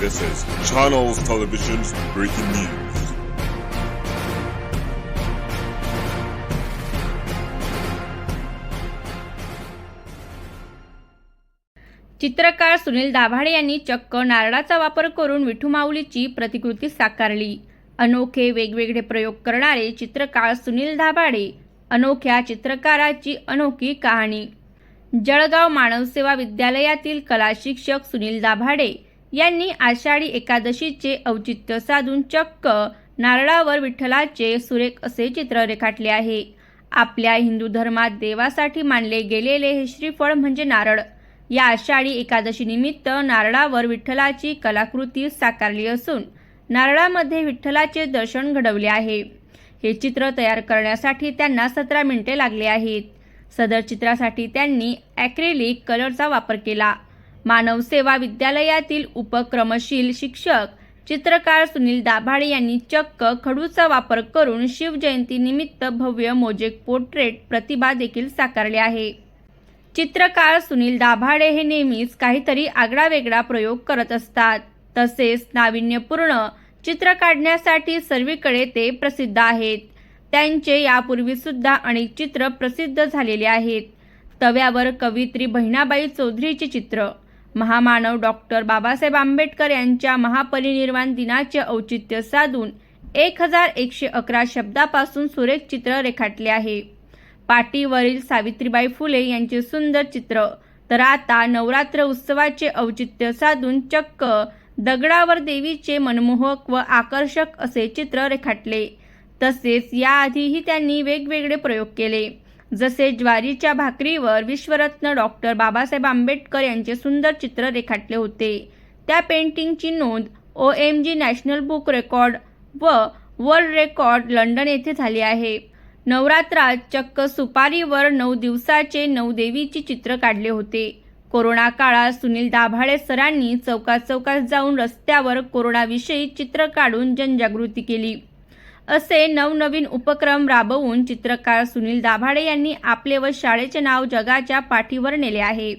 This is Channels Television's breaking news. चित्रकार सुनील दाभाडे यांनी चक्क नारळाचा वापर करून विठू माऊलीची प्रतिकृती साकारली अनोखे वेगवेगळे प्रयोग करणारे चित्रकार सुनील दाभाडे अनोख्या चित्रकाराची अनोखी कहाणी जळगाव मानवसेवा विद्यालयातील कला शिक्षक सुनील दाभाडे यांनी आषाढी एकादशीचे औचित्य साधून चक्क नारळावर विठ्ठलाचे सुरेख असे चित्र रेखाटले आहे. आपल्या हिंदू धर्मात देवासाठी मानले गेलेले हे श्रीफळ म्हणजे नारळ. या आषाढी एकादशीनिमित्त नारळावर विठ्ठलाची कलाकृती साकारली असून नारळामध्ये विठ्ठलाचे दर्शन घडवले आहे. हे चित्र तयार करण्यासाठी त्यांना सतरा मिनिटे लागले आहेत. सदर चित्रासाठी त्यांनी ॲक्रेलिक कलरचा वापर केला. मानव सेवा विद्यालयातील उपक्रमशील शिक्षक चित्रकार सुनील दाभाडे यांनी चक्क खडूचा वापर करून शिवजयंतीनिमित्त भव्य मोजेक पोर्ट्रेट प्रतिभा देखील साकारले आहे. चित्रकार सुनील दाभाडे हे नेहमीच काहीतरी आगळावेगळा प्रयोग करत असतात. तसेच नाविन्यपूर्ण चित्र काढण्यासाठी सर्वीकडे ते प्रसिद्ध आहेत. त्यांचे यापूर्वी सुद्धा अनेक चित्र प्रसिद्ध झालेले आहेत. तव्यावर कवित्री बहिणाबाई चौधरीचे चित्र महामानव डॉक्टर बाबासाहेब आंबेडकर यांच्या महापरिनिर्वाण दिनाचे औचित्य साधून एक हजार एकशे अकरा शब्दापासून सुरेख चित्र रेखाटले आहे. पाटीवरील सावित्रीबाई फुले यांचे सुंदर चित्र. तर आता नवरात्र उत्सवाचे औचित्य साधून चक्क दगडावर देवीचे मनमोहक व आकर्षक असे चित्र रेखाटले. तसेच याआधीही त्यांनी वेगवेगळे प्रयोग केले. जसे ज्वारीच्या भाकरीवर विश्वरत्न डॉक्टर बाबासाहेब आंबेडकर यांचे सुंदर चित्र रेखाटले होते. त्या पेंटिंगची नोंद O M G national book record व वर्ल्ड रेकॉर्ड लंडन येथे झाली आहे. नवरात्रात चक्क सुपारीवर नऊ दिवसाचे नऊदेवीची चित्र काढले होते. कोरोना काळात सुनील दाभाडे सरांनी चौकात चौकात जाऊन रस्त्यावर कोरोनाविषयी चित्र काढून जनजागृती केली. असे नवनवीन उपक्रम राबवून चित्रकार सुनील दाभाडे यांनी आपले व शाळेचे नाव जगाच्या पाठीवर नेले आहे.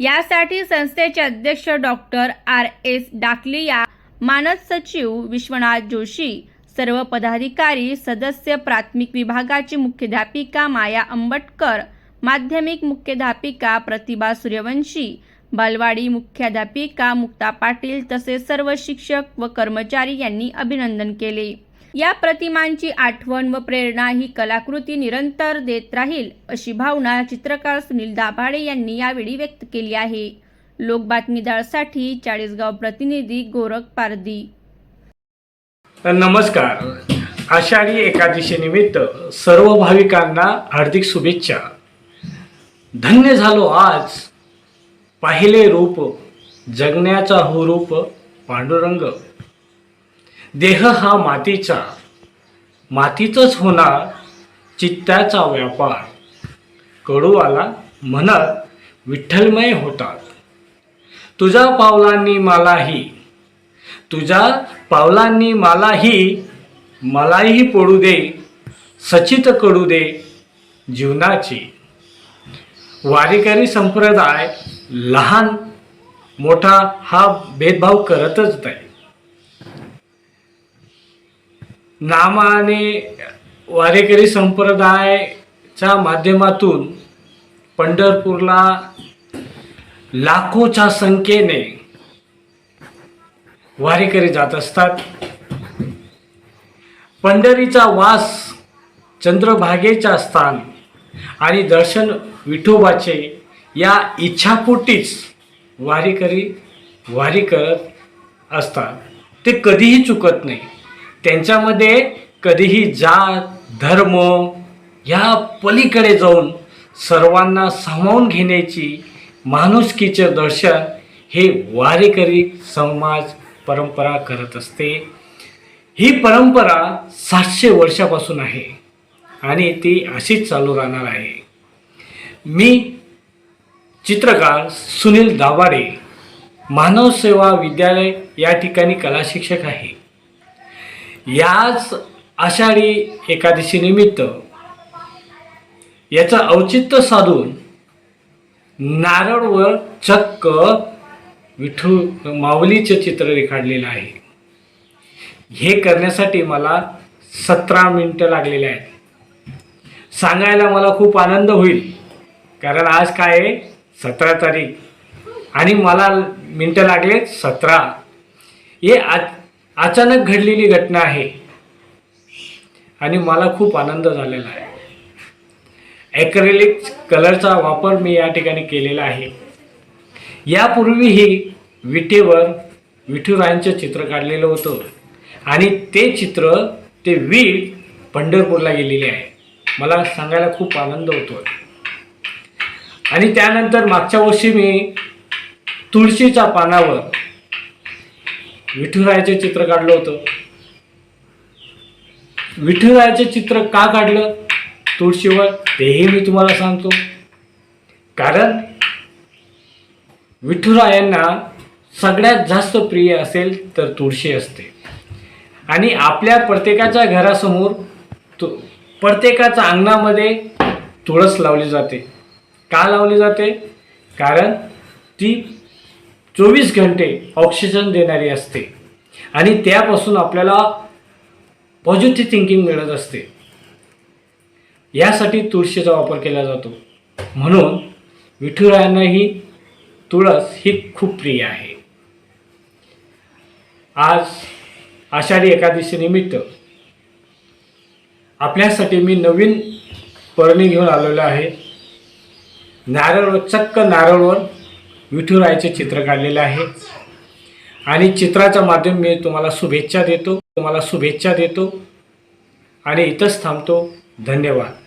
यासाठी संस्थेचे अध्यक्ष डॉक्टर आर एस डाकलिया मानद सचिव विश्वनाथ जोशी सर्व पदाधिकारी सदस्य प्राथमिक विभागाची मुख्याध्यापिका माया आंबटकर माध्यमिक मुख्याध्यापिका प्रतिभा सूर्यवंशी बालवाडी मुख्याध्यापिका मुक्ता पाटील तसेच सर्व शिक्षक व कर्मचारी यांनी अभिनंदन केले. या प्रतिमांची आठवण व प्रेरणा ही कलाकृती निरंतर देत राहील अशी भावना चित्रकार सुनील दाभाडे यांनी यावेळी व्यक्त केली आहे. लोक बातमीदारसाठी चाळीसगाव प्रतिनिधी गोरख पारदी नमस्कार. आषाढी एकादशी निमित्त सर्व भाविकांना हार्दिक शुभेच्छा. धन्य झालो आज. पाहिले रूप जगण्याचा हो रूप पांडुरंग. देह हा मातीचा. मातीतच होणार चित्ताचा व्यापार. कडूवाला म्हणत विठ्ठलमय होतात. तुझ्या पावलांनी मलाही तुझ्या पावलांनी मलाही मलाही पडू दे सचित कडू दे जीवनाची. वारीकरी संप्रदाय लहान मोठा हा भेदभाव करतच नाही. नामाने वारेकरी संप्रदायच्या माध्यमातून पंढरपूरला लाखोच्या संख्येने वारीकरी जात असतात. पंढरीचा वास चंद्रभागेच्या स्थान आणि दर्शन विठोबाचे या इच्छापोटीच वारीकरी वारी करत असतात. ते कधीही चुकत नाही. त्यांच्यामध्ये कधीही जात धर्म या पलीकडे जाऊन सर्वांना सामावून घेण्याची माणुसकीचे दर्शन हे वारेकरी समाज परंपरा करत असते. ही परंपरा सातशे वर्षापासून आहे आणि ती अशीच चालू राहणार आहे. मी चित्रकार सुनील दाभाडे मानव सेवा विद्यालय या ठिकाणी कला शिक्षक आहे. याच आषाढी एकादशीनिमित्त याचं औचित्य साधून नारळवर चक्क विठू माऊलीचे चित्र रेखाडलेलं आहे. हे करण्यासाठी मला सतरा मिनटं लागलेले आहेत. सांगायला मला खूप आनंद होईल. कारण आज काय आहे? सतरा तारीख. आणि मला मिनटं लागले सतरा. हे आज अचानक घडलेली घटना आहे. आणि मला खूप आनंद झालेला आहे. ॲक्रेलिक कलरचा वापर मी या ठिकाणी केलेला आहे. यापूर्वीही विटेवर विठुरायांचं चित्र काढलेलं होतं. आणि ते चित्र ते वीट पंढरपूरला गेलेले आहे. मला सांगायला खूप आनंद होतो आणि त्यानंतर मागच्या वर्षी मी तुळशीच्या पानावर विठुरायाचे चित्र काढलं होतं. विठुरायाचे चित्र का काढलं? तुळशीवर तेही मी तुम्हाला सांगतो. कारण विठुरायांना सगळ्यात जास्त प्रिय असेल तर तुळशी असते. आणि आपल्या प्रत्येकाच्या घरासमोर तु प्रत्येकाच्या अंगणामध्ये तुळस लावली जाते. का लावली जाते? कारण ती चोवीस घंटे ऑक्सिजन देणारी असते. आणि त्यापासून आपल्याला पॉझिटिव्ह थिंकिंग मिळत असते. यासाठी तुळशीचा वापर केला जातो. म्हणून विठुरायांनाही तुळस ही खूप प्रिय आहे. आज आषाढी एकादशीनिमित्त आपल्यासाठी मी नवीन परणी घेऊन आलेलो आहे. नारळ चक्क नारळवर विठुरायाचे चित्र काढलेले आहे. आणि चित्राच्या माध्यम मी तुम्हाला शुभेच्छा देतो. तुम्हाला शुभेच्छा देतो. आणि इथंच थांबतो. धन्यवाद.